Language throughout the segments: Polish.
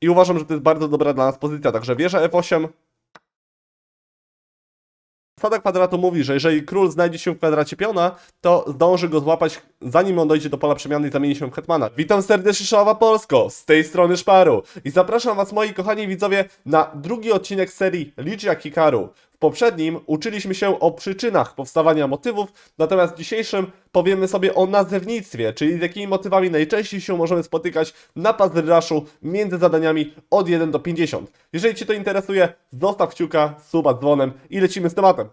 I uważam, że to jest bardzo dobra dla nas pozycja, także wieża F8. Zasada kwadratu mówi, że jeżeli król znajdzie się w kwadracie piona, to zdąży go złapać, zanim on dojdzie do pola przemiany i zamieni się w hetmana. Witam serdecznie, Szalowa Polsko, z tej strony Szparu. I zapraszam Was, moi kochani widzowie, na drugi odcinek serii Ligia Hikaru. Poprzednim uczyliśmy się o przyczynach powstawania motywów, natomiast w dzisiejszym powiemy sobie o nazewnictwie, czyli z jakimi motywami najczęściej się możemy spotykać na pazyraszu między zadaniami od 1 do 50. Jeżeli Cię to interesuje, zostaw kciuka, suba, dzwonem i lecimy z tematem.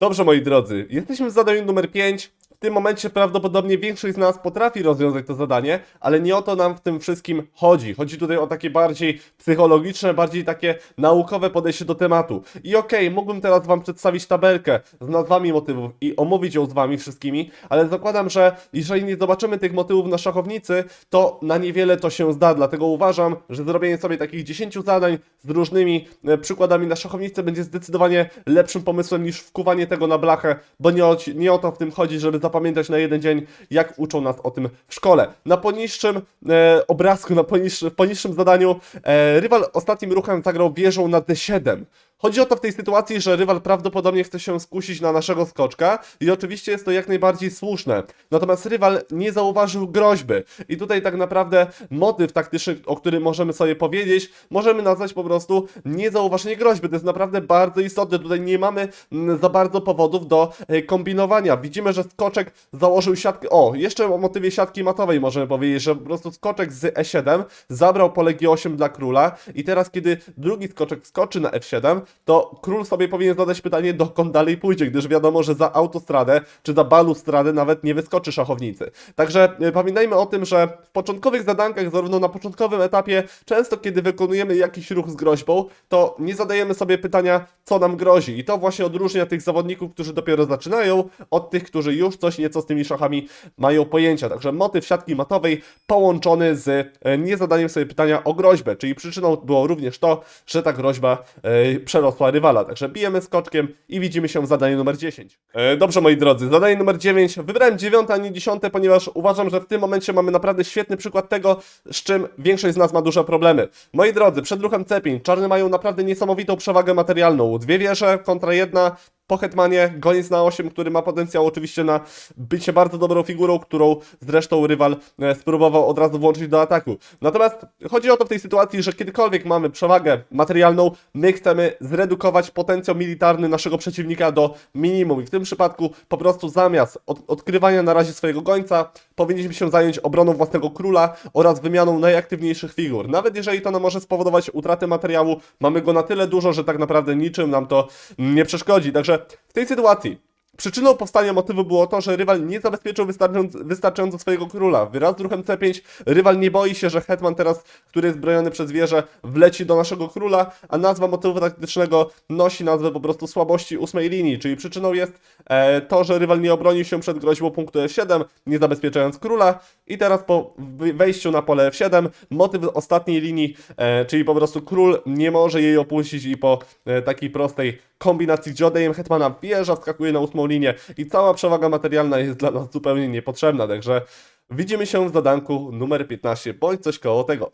Dobrze, moi drodzy, jesteśmy w zadaniu numer 5. Tym momencie prawdopodobnie większość z nas potrafi rozwiązać to zadanie, ale nie o to nam w tym wszystkim chodzi. Chodzi tutaj o takie bardziej psychologiczne, bardziej takie naukowe podejście do tematu. I okej, mógłbym teraz Wam przedstawić tabelkę z nazwami motywów i omówić ją z Wami wszystkimi, ale zakładam, że jeżeli nie zobaczymy tych motywów na szachownicy, to na niewiele to się zda. Dlatego uważam, że zrobienie sobie takich 10 zadań z różnymi e, przykładami na szachownicy będzie zdecydowanie lepszym pomysłem niż wkuwanie tego na blachę, bo nie o, nie o to w tym chodzi, żeby zapamiętać na jeden dzień, jak uczą nas o tym w szkole. Na poniższym e, obrazku, na poniższym, poniższym zadaniu e, rywal ostatnim ruchem zagrał wieżą na D7. Chodzi o to w tej sytuacji, że rywal prawdopodobnie chce się skusić na naszego skoczka i oczywiście jest to jak najbardziej słuszne. Natomiast rywal nie zauważył groźby i tutaj tak naprawdę motyw taktyczny, o którym możemy sobie powiedzieć, możemy nazwać po prostu niezauważenie groźby. To jest naprawdę bardzo istotne. Tutaj nie mamy mm, za bardzo powodów do e, kombinowania. Widzimy, że skoczek założył siatkę. O, jeszcze o motywie siatki matowej możemy powiedzieć, że po prostu skoczek z E7 zabrał pole G8 dla króla i teraz kiedy drugi skoczek wskoczy na F7, to król sobie powinien zadać pytanie, dokąd dalej pójdzie, gdyż wiadomo, że za autostradę czy za balustradę nawet nie wyskoczy szachownicy. Także e, pamiętajmy o tym, że w początkowych zadankach, zarówno na początkowym etapie, często kiedy wykonujemy jakiś ruch z groźbą, to nie zadajemy sobie pytania, co nam grozi. I to właśnie odróżnia tych zawodników, którzy dopiero zaczynają, od tych, którzy już coś nieco z tymi szachami mają pojęcia. Także motyw siatki matowej połączony z e, niezadaniem sobie pytania o groźbę, czyli przyczyną było również to, że ta groźba e, przerosła rywala. Także bijemy skoczkiem i widzimy się w zadaniu numer 10. E, dobrze, moi drodzy, zadanie numer 9. Wybrałem 9, a nie 10, ponieważ uważam, że w tym momencie mamy naprawdę świetny przykład tego, z czym większość z nas ma duże problemy. Moi drodzy, przed ruchem C5 czarny mają naprawdę niesamowitą przewagę materialną. Dwie wieże kontra jedna, po hetmanie goniec na 8, który ma potencjał oczywiście na bycie bardzo dobrą figurą, którą zresztą rywal e, spróbował od razu włączyć do ataku. Natomiast chodzi o to w tej sytuacji, że kiedykolwiek mamy przewagę materialną, my chcemy zredukować potencjał militarny naszego przeciwnika do minimum. I w tym przypadku po prostu zamiast od, odkrywania na razie swojego gońca, powinniśmy się zająć obroną własnego króla oraz wymianą najaktywniejszych figur. Nawet jeżeli to nam może spowodować utratę materiału, mamy go na tyle dużo, że tak naprawdę niczym nam to nie przeszkodzi. Także w tej sytuacji Przyczyną powstania motywu było to, że rywal nie zabezpieczył wystarczająco, swojego króla. Wraz z ruchem C5 rywal nie boi się, że hetman teraz, który jest broniony przez wieżę, wleci do naszego króla, a nazwa motywu taktycznego nosi nazwę po prostu słabości ósmej linii, czyli przyczyną jest e, to, że rywal nie obronił się przed groźbą punktu F7, nie zabezpieczając króla. I teraz po wejściu na pole F7 motyw ostatniej linii, e, czyli po prostu król nie może jej opuścić i po e, takiej prostej kombinacji z Jodejem Hetmana wieża skakuje na ósmą linię i cała przewaga materialna jest dla nas zupełnie niepotrzebna, także widzimy się w zadanku numer 15, bądź coś koło tego.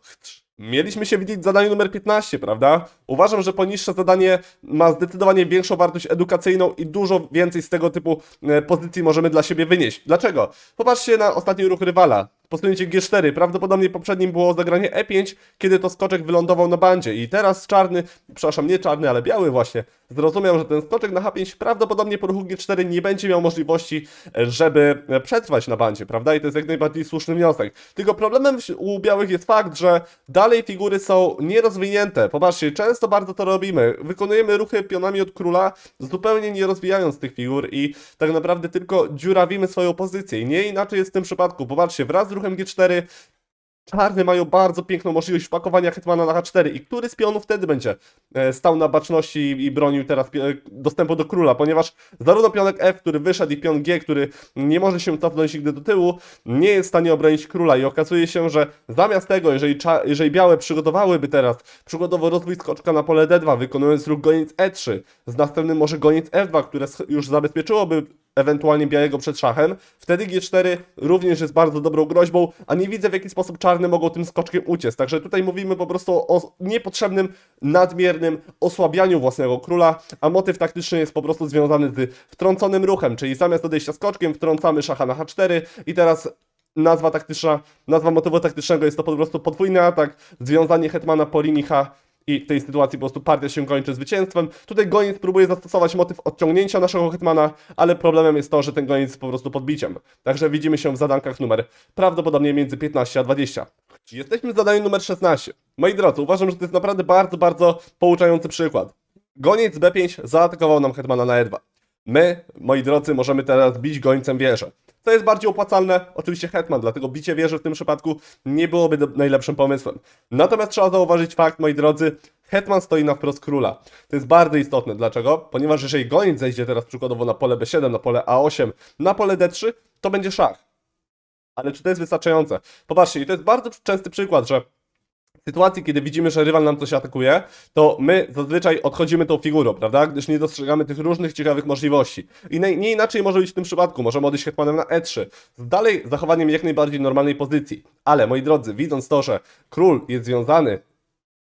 Mieliśmy się widzieć w zadaniu numer 15, prawda? Uważam, że poniższe zadanie ma zdecydowanie większą wartość edukacyjną i dużo więcej z tego typu e, pozycji możemy dla siebie wynieść. Dlaczego? Popatrzcie na ostatni ruch rywala. Posunięcie G4. Prawdopodobnie poprzednim było zagranie E5, kiedy to skoczek wylądował na bandzie. I teraz czarny, przepraszam, nie czarny, ale biały właśnie, zrozumiał, że ten skoczek na H5 prawdopodobnie po ruchu G4 nie będzie miał możliwości, e, żeby e, przetrwać na bandzie, prawda? I to jest jak najbardziej słuszny wniosek. Tylko problemem u białych jest fakt, że dalej figury są nierozwinięte. Popatrzcie, często bardzo to robimy. Wykonujemy ruchy pionami od króla, zupełnie nie rozwijając tych figur i tak naprawdę tylko dziurawimy swoją pozycję. I nie inaczej jest w tym przypadku. Popatrzcie, wraz z ruchem G4 Czarny mają bardzo piękną możliwość wpakowania hetmana na H4 i który z pionów wtedy będzie e, stał na baczności i, bronił teraz e, dostępu do króla, ponieważ zarówno pionek F, który wyszedł i pion G, który nie może się cofnąć nigdy do tyłu, nie jest w stanie obronić króla. I okazuje się, że zamiast tego, jeżeli, jeżeli białe przygotowałyby teraz przykładowo rozwój skoczka na pole D2, wykonując ruch goniec E3, z następnym może goniec F2, które już zabezpieczyłoby ewentualnie białego przed szachem. Wtedy G4 również jest bardzo dobrą groźbą, a nie widzę w jaki sposób czarne mogą tym skoczkiem uciec. Także tutaj mówimy po prostu o niepotrzebnym, nadmiernym osłabianiu własnego króla, a motyw taktyczny jest po prostu związany z wtrąconym ruchem, czyli zamiast odejścia skoczkiem wtrącamy szacha na H4 i teraz nazwa taktyczna, nazwa motywu taktycznego jest to po prostu podwójny atak, związanie hetmana po linii H i w tej sytuacji po prostu partia się kończy zwycięstwem. Tutaj goniec próbuje zastosować motyw odciągnięcia naszego hetmana, ale problemem jest to, że ten goniec jest po prostu podbiciem. Także widzimy się w zadankach numer prawdopodobnie między 15 a 20. Jesteśmy w zadaniu numer 16. Moi drodzy, uważam, że to jest naprawdę bardzo, bardzo pouczający przykład. Goniec B5 zaatakował nam hetmana na E2. My, moi drodzy, możemy teraz bić gońcem wieżę. Co jest bardziej opłacalne? Oczywiście hetman, dlatego bicie wieży w tym przypadku nie byłoby najlepszym pomysłem. Natomiast trzeba zauważyć fakt, moi drodzy, hetman stoi na wprost króla. To jest bardzo istotne. Dlaczego? Ponieważ jeżeli goniec zejdzie teraz przykładowo na pole B7, na pole A8, na pole D3, to będzie szach. Ale czy to jest wystarczające? Popatrzcie, i to jest bardzo częsty przykład, że sytuacji, kiedy widzimy, że rywal nam coś atakuje, to my zazwyczaj odchodzimy tą figurą, prawda? Gdyż nie dostrzegamy tych różnych ciekawych możliwości. I nie, nie inaczej może być w tym przypadku. Możemy odejść hetmanem na E3. Z dalej zachowaniem jak najbardziej normalnej pozycji. Ale, moi drodzy, widząc to, że król jest związany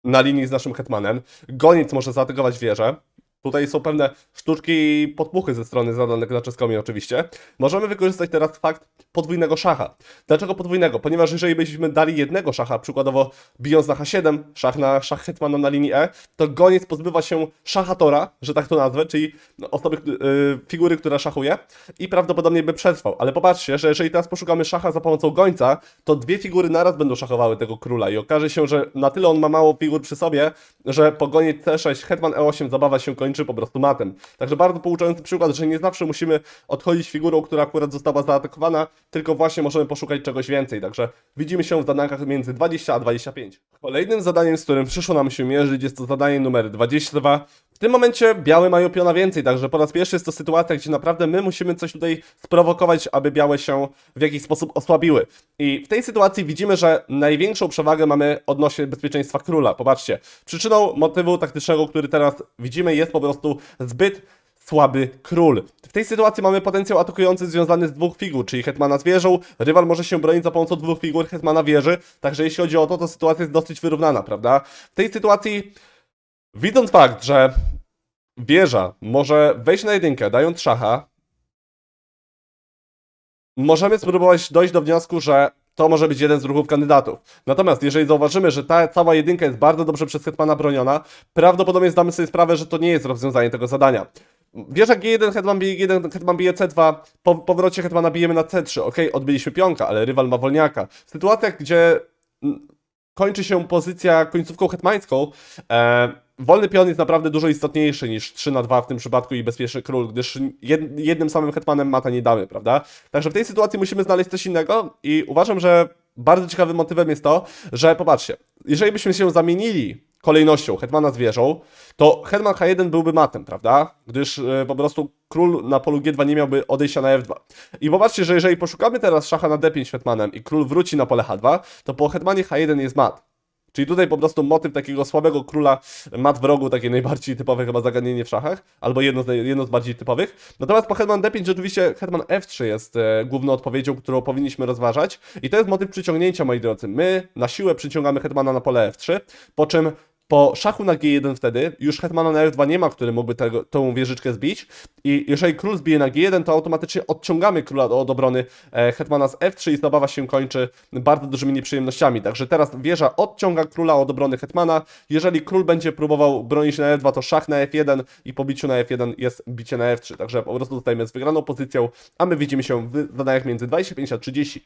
na linii z naszym hetmanem, goniec może zaatakować wieżę, Tutaj są pewne sztuczki i podpuchy ze strony zadanych na czeskomie oczywiście. Możemy wykorzystać teraz fakt podwójnego szacha. Dlaczego podwójnego? Ponieważ jeżeli byśmy dali jednego szacha, przykładowo bijąc na H7, szach na szach hetmana na linii E, to goniec pozbywa się szachatora, że tak to nazwę, czyli osoby, yy, figury, która szachuje i prawdopodobnie by przetrwał. Ale popatrzcie, że jeżeli teraz poszukamy szacha za pomocą gońca, to dwie figury naraz będą szachowały tego króla i okaże się, że na tyle on ma mało figur przy sobie, że po gonie C6, hetman E8 zabawa się kończy po prostu matem. Także bardzo pouczający przykład, że nie zawsze musimy odchodzić figurą, która akurat została zaatakowana, tylko właśnie możemy poszukać czegoś więcej. Także widzimy się w zadankach między 20 a 25. Kolejnym zadaniem, z którym przyszło nam się mierzyć, jest to zadanie numer 22. W tym momencie białe mają piona więcej, także po raz pierwszy jest to sytuacja, gdzie naprawdę my musimy coś tutaj sprowokować, aby białe się w jakiś sposób osłabiły. I w tej sytuacji widzimy, że największą przewagę mamy odnośnie bezpieczeństwa króla. Popatrzcie, przyczyną motywu taktycznego, który teraz widzimy, jest po prostu zbyt słaby król. W tej sytuacji mamy potencjał atakujący związany z dwóch figur, czyli hetmana z wieżą, rywal może się bronić za pomocą dwóch figur hetmana wieży, także jeśli chodzi o to, to sytuacja jest dosyć wyrównana, prawda? W tej sytuacji, widząc fakt, że wieża może wejść na jedynkę, dając szacha, możemy spróbować dojść do wniosku, że to może być jeden z ruchów kandydatów. Natomiast jeżeli zauważymy, że ta cała jedynka jest bardzo dobrze przez hetmana broniona, prawdopodobnie zdamy sobie sprawę, że to nie jest rozwiązanie tego zadania. Wieża G1, hetman bije G1, hetman bije C2, po powrocie hetmana bijemy na C3, ok, odbyliśmy pionka, ale rywal ma wolniaka. W sytuacjach, gdzie mm, kończy się pozycja końcówką hetmańską, e, wolny pion jest naprawdę dużo istotniejszy niż 3 na 2 w tym przypadku i bezpieczny król, gdyż jed, jednym samym hetmanem mata nie damy, prawda? Także w tej sytuacji musimy znaleźć coś innego i uważam, że bardzo ciekawym motywem jest to, że popatrzcie, jeżeli byśmy się zamienili kolejnością hetmana z wieżą, to hetman H1 byłby matem, prawda? Gdyż e, po prostu król na polu G2 nie miałby odejścia na F2. I popatrzcie, że jeżeli poszukamy teraz szacha na D5 hetmanem i król wróci na pole H2, to po hetmanie H1 jest mat. Czyli tutaj po prostu motyw takiego słabego króla mat w rogu, takie najbardziej typowe chyba zagadnienie w szachach, albo jedno z, jedno z bardziej typowych. Natomiast po hetman D5 rzeczywiście hetman F3 jest e, główną odpowiedzią, którą powinniśmy rozważać i to jest motyw przyciągnięcia, moi drodzy. My na siłę przyciągamy hetmana na pole F3, po czym po szachu na G1 wtedy już hetmana na F2 nie ma, który mógłby tego, tą wieżyczkę zbić i jeżeli król zbije na G1, to automatycznie odciągamy króla od obrony e, hetmana z F3 i zabawa się kończy bardzo dużymi nieprzyjemnościami. Także teraz wieża odciąga króla od obrony hetmana. Jeżeli król będzie próbował bronić na F2, to szach na F1 i po biciu na F1 jest bicie na F3. Także po prostu zostajemy z wygraną pozycją, a my widzimy się w zadaniach między 25 a 30.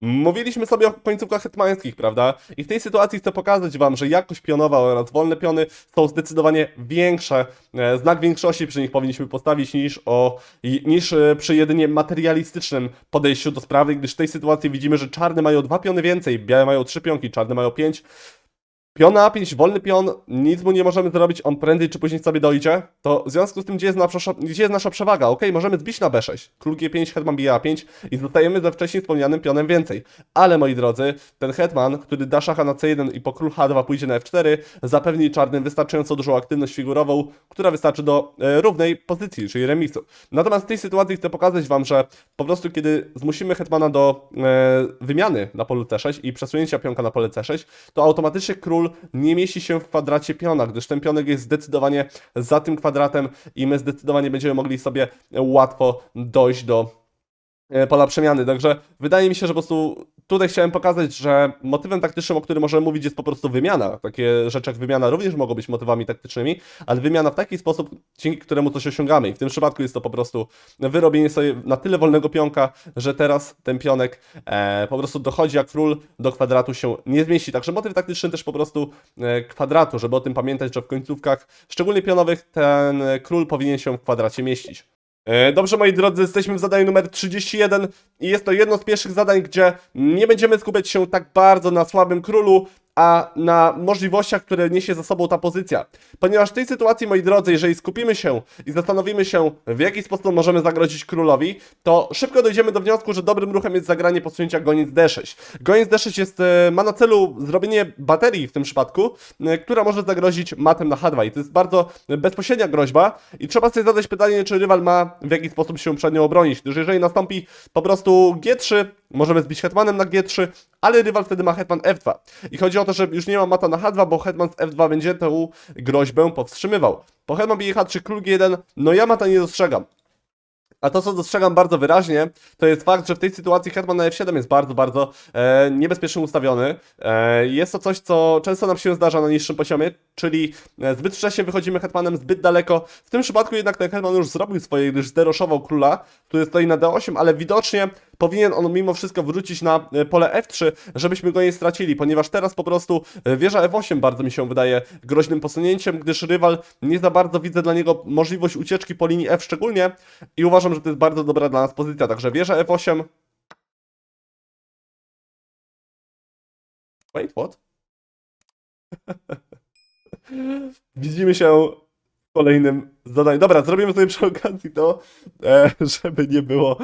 Mówiliśmy sobie o końcówkach hetmańskich, prawda? I w tej sytuacji chcę pokazać Wam, że jakość pionowa oraz wolne piony są zdecydowanie większe. E, Znak większości przy nich powinniśmy postawić niż, o, niż e, przy jedynie materialistycznym podejściu do sprawy, gdyż w tej sytuacji widzimy, że czarne mają dwa piony więcej, białe mają trzy pionki, czarne mają pięć. Pion na A5, wolny pion, nic mu nie możemy zrobić, on prędzej czy później sobie dojdzie. To w związku z tym, gdzie jest nasza, gdzie jest nasza przewaga? Ok, możemy zbić na B6, król G5, hetman bije A5 i zostajemy ze wcześniej wspomnianym pionem więcej. Ale moi drodzy, ten hetman, który da szacha na C1 i po król H2 pójdzie na F4, zapewni czarnym wystarczająco dużą aktywność figurową, która wystarczy do e, równej pozycji, czyli remisu. Natomiast w tej sytuacji chcę pokazać Wam, że po prostu kiedy zmusimy hetmana do e, wymiany na polu C6 i przesunięcia pionka na pole C6, to automatycznie król nie mieści się w kwadracie piona, gdyż ten pionek jest zdecydowanie za tym kwadratem i my zdecydowanie będziemy mogli sobie łatwo dojść do e, pola przemiany. Także wydaje mi się, że po prostu tutaj chciałem pokazać, że motywem taktycznym, o którym możemy mówić, jest po prostu wymiana. Takie rzeczy jak wymiana również mogą być motywami taktycznymi, ale wymiana w taki sposób, dzięki któremu coś osiągamy. I w tym przypadku jest to po prostu wyrobienie sobie na tyle wolnego pionka, że teraz ten pionek e, po prostu dochodzi, a król do kwadratu się nie zmieści. Także motyw taktyczny też po prostu e, kwadratu, żeby o tym pamiętać, że w końcówkach, szczególnie pionowych, ten król powinien się w kwadracie mieścić. E, Dobrze, moi drodzy, jesteśmy w zadaniu numer 31 i jest to jedno z pierwszych zadań, gdzie nie będziemy skupiać się tak bardzo na słabym królu, a na możliwościach, które niesie za sobą ta pozycja. Ponieważ w tej sytuacji, moi drodzy, jeżeli skupimy się i zastanowimy się, w jaki sposób możemy zagrozić królowi, to szybko dojdziemy do wniosku, że dobrym ruchem jest zagranie posunięcia goniec D6. Goniec D6 jest, e, ma na celu zrobienie baterii w tym przypadku, e, która może zagrozić matem na H2 i to jest bardzo bezpośrednia groźba i trzeba sobie zadać pytanie, czy rywal ma w jaki sposób się przed nią obronić, gdyż jeżeli nastąpi po prostu G3, możemy zbić hetmanem na G3, ale rywal wtedy ma hetman F2. I chodzi o to, że już nie ma mata na H2, bo hetman z F2 będzie tę groźbę powstrzymywał. Po hetman bije H3, król G1, no ja mata nie dostrzegam. A to, co dostrzegam bardzo wyraźnie, to jest fakt, że w tej sytuacji hetman na F7 jest bardzo, bardzo e, niebezpiecznie ustawiony. E, jest to coś, co często nam się zdarza na niższym poziomie, czyli e, zbyt wcześnie wychodzimy hetmanem zbyt daleko. W tym przypadku jednak ten hetman już zrobił swoje, gdyż zderoszował króla, który stoi na D8, ale widocznie powinien on mimo wszystko wrócić na e, pole F3, żebyśmy go nie stracili, ponieważ teraz po prostu e, wieża F8 bardzo mi się wydaje groźnym posunięciem, gdyż rywal nie za bardzo widzę dla niego możliwość ucieczki po linii F szczególnie i uważam, że to jest bardzo dobra dla nas pozycja, także wieża F8 Wait, what? Widzimy się kolejnym zadaniu. Dobra, zrobimy sobie przy okazji to, e, żeby nie było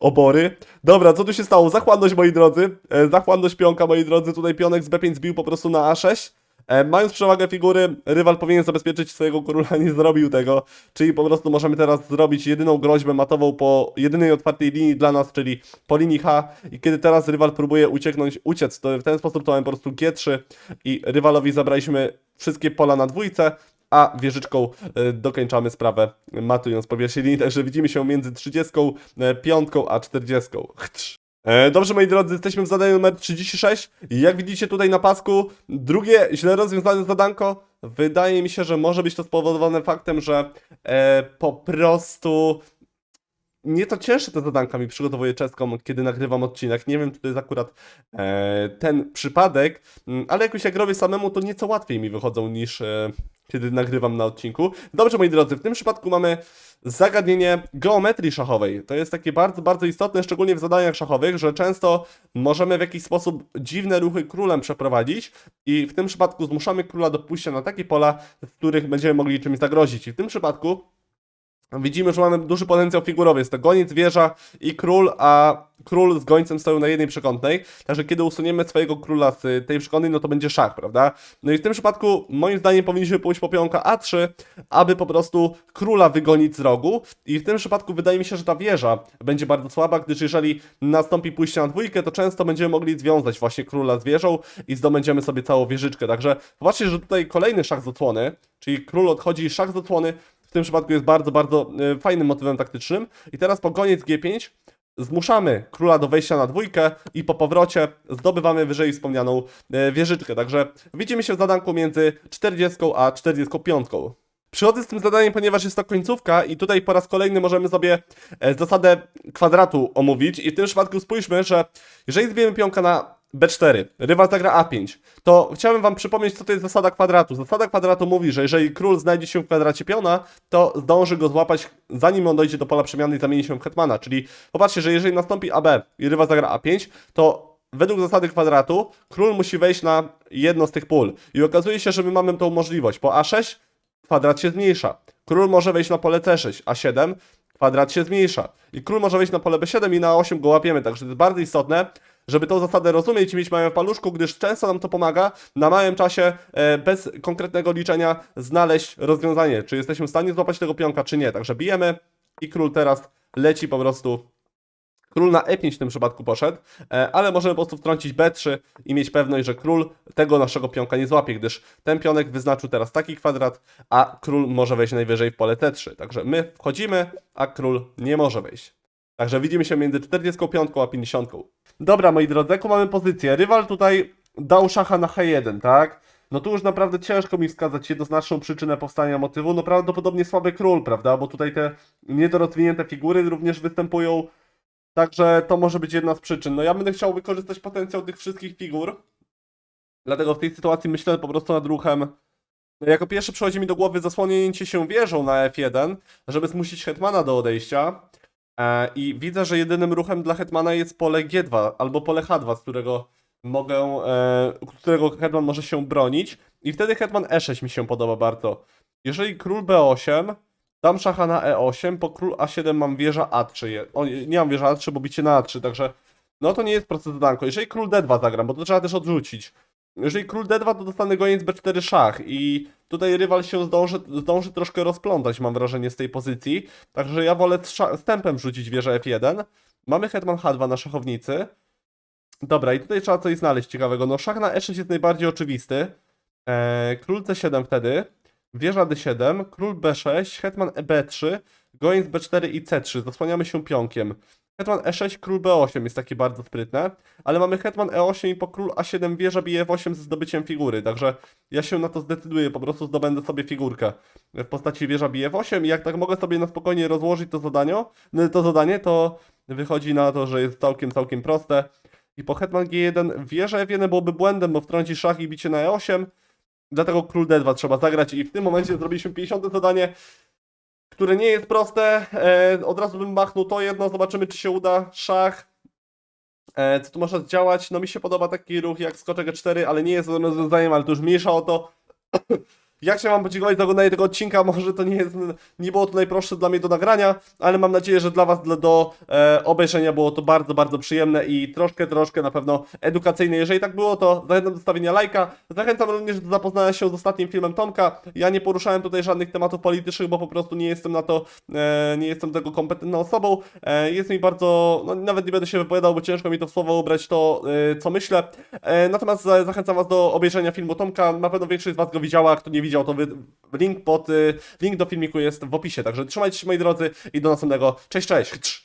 obory. Dobra, co tu się stało? Zachłanność, moi drodzy. E, zachłanność pionka, moi drodzy. Tutaj pionek z B5 zbił po prostu na A6. E, mając przewagę figury, rywal powinien zabezpieczyć swojego króla, nie zrobił tego. Czyli po prostu możemy teraz zrobić jedyną groźbę matową po jedynej otwartej linii dla nas, czyli po linii H. I kiedy teraz rywal próbuje ucieknąć, uciec, to w ten sposób to mamy po prostu G3 i rywalowi zabraliśmy wszystkie pola na dwójce, a wieżyczką e, dokończamy sprawę matując po pierwszej linii, także widzimy się między 35 a 40. Chtrz. E, Dobrze, moi drodzy, jesteśmy w zadaniu numer 36 i jak widzicie tutaj na pasku, drugie źle rozwiązane zadanko, wydaje mi się, że może być to spowodowane faktem, że e, po prostu nieco cięższe te zadanka mi przygotowuje czeską, kiedy nagrywam odcinek. Nie wiem, czy to jest akurat e, ten przypadek, mm, ale jakoś jak robię samemu, to nieco łatwiej mi wychodzą niż e, kiedy nagrywam na odcinku. Dobrze, moi drodzy, w tym przypadku mamy zagadnienie geometrii szachowej. To jest takie bardzo, bardzo istotne, szczególnie w zadaniach szachowych, że często możemy w jakiś sposób dziwne ruchy królem przeprowadzić i w tym przypadku zmuszamy króla do pójścia na takie pola, w których będziemy mogli czymś zagrozić. I w tym przypadku Widzimy, że mamy duży potencjał figurowy. Jest to goniec, wieża i król, a król z gońcem stoją na jednej przekątnej. Także kiedy usuniemy swojego króla z tej przekątnej, no to będzie szach, prawda? No i w tym przypadku, moim zdaniem, powinniśmy pójść po pionka A3, aby po prostu króla wygonić z rogu. I w tym przypadku wydaje mi się, że ta wieża będzie bardzo słaba, gdyż jeżeli nastąpi pójście na dwójkę, to często będziemy mogli związać właśnie króla z wieżą i zdobędziemy sobie całą wieżyczkę. Także zobaczcie, że tutaj kolejny szach z odsłony, czyli król odchodzi, szach z odsłony, w tym przypadku jest bardzo, bardzo e, fajnym motywem taktycznym. I teraz po koniec G5 zmuszamy króla do wejścia na dwójkę i po powrocie zdobywamy wyżej wspomnianą e, wieżyczkę. Także widzimy się w zadanku między 40 a 45. Przychodzę z tym zadaniem, ponieważ jest to końcówka i tutaj po raz kolejny możemy sobie e, zasadę kwadratu omówić i w tym przypadku spójrzmy, że jeżeli zbijemy pionka na B4, rywal zagra A5, to chciałbym wam przypomnieć, co to jest zasada kwadratu. Zasada kwadratu mówi, że jeżeli król znajdzie się w kwadracie piona, to zdąży go złapać, zanim on dojdzie do pola przemiany i zamieni się w hetmana. Czyli popatrzcie, że jeżeli nastąpi AB i rywal zagra A5, to według zasady kwadratu król musi wejść na jedno z tych pól. I okazuje się, że my mamy tą możliwość. Po A6 kwadrat się zmniejsza. Król może wejść na pole C6, A7 kwadrat się zmniejsza. I król może wejść na pole B7 i na 8 go łapiemy. Także to jest bardzo istotne, żeby tą zasadę rozumieć i mieć małe w paluszku, gdyż często nam to pomaga na małym czasie, e, bez konkretnego liczenia, znaleźć rozwiązanie. Czy jesteśmy w stanie złapać tego pionka, czy nie. Także bijemy i król teraz leci po prostu Król na E5 w tym przypadku poszedł, e, ale możemy po prostu wtrącić B3 i mieć pewność, że król tego naszego pionka nie złapie, gdyż ten pionek wyznaczył teraz taki kwadrat, a król może wejść najwyżej w pole T3. Także my wchodzimy, a król nie może wejść. Także widzimy się między 45 a 50. Dobra, moi drodzy, jaką mamy pozycję? Rywal tutaj dał szacha na H1, tak? No tu już naprawdę ciężko mi wskazać jednoznaczną przyczynę powstania motywu. No prawdopodobnie słaby król, prawda? Bo tutaj te niedorozwinięte figury również występują. Także to może być jedna z przyczyn. No ja będę chciał wykorzystać potencjał tych wszystkich figur. Dlatego w tej sytuacji myślę po prostu nad ruchem. Jako pierwszy przychodzi mi do głowy zasłonięcie się wieżą na F1, żeby zmusić Hetmana do odejścia. E, I widzę, że jedynym ruchem dla Hetmana jest pole G2 albo pole H2, z którego mogę, e, którego Hetman może się bronić. I wtedy Hetman E6 mi się podoba bardzo. Jeżeli król B8, dam szacha na E8, po król A7 mam wieża A3. Je- O, nie nie mam wieża A3, bo bicie na A3, także no to nie jest proste zadanko. Jeżeli król D2 zagram, bo to trzeba też odrzucić. Jeżeli król D2, to dostanę goniec B4 szach i tutaj rywal się zdąży, zdąży troszkę rozplątać, mam wrażenie, z tej pozycji. Także ja wolę tempem wrzucić wieżę F1. Mamy hetman H2 na szachownicy. Dobra, i tutaj trzeba coś znaleźć ciekawego. No szach na E6 jest najbardziej oczywisty. Eee, król C7 wtedy. Wieża D7, król B6, hetman B3, goniec B4 i C3. Zasłaniamy się pionkiem. Hetman E6, król B8 jest takie bardzo sprytne, ale mamy hetman E8 i po król A7 wieża bije F8 ze zdobyciem figury, także ja się na to zdecyduję, po prostu zdobędę sobie figurkę w postaci wieża bije F8 i jak tak mogę sobie na spokojnie rozłożyć to zadanie, to zadanie, to wychodzi na to, że jest całkiem, całkiem proste. I po hetman G1 wieża F1 byłoby błędem, bo wtrąci szach i bicie na E8, Dlatego król D2 trzeba zagrać i w tym momencie zrobiliśmy 50 zadanie, które nie jest proste. E, od razu bym machnął to jedno, zobaczymy czy się uda. Szach. E, co tu może zdziałać? No mi się podoba taki ruch jak skoczek E4, ale nie jest rozwiązaniem, ale to już mniejsza o to. Jak się mam podziękować za oglądanie tego odcinka? Może to nie jest, nie było to najprostsze dla mnie do nagrania, ale mam nadzieję, że dla Was do, do e, obejrzenia było to bardzo, bardzo przyjemne i troszkę, troszkę na pewno edukacyjne. Jeżeli tak było, to zachęcam do stawienia lajka. Zachęcam również do zapoznania się z ostatnim filmem Tomka. Ja nie poruszałem tutaj żadnych tematów politycznych, bo po prostu nie jestem na to, e, nie jestem tego kompetentną osobą. E, jest mi bardzo, no nawet nie będę się wypowiadał, bo ciężko mi to w słowo ubrać to, e, co myślę. E, natomiast za- zachęcam Was do obejrzenia filmu Tomka. Na pewno większość z Was go widziała, kto nie widział, to wy, link pod, y, link do filmiku jest w opisie. Także trzymajcie się moi drodzy i do następnego. Cześć, cześć!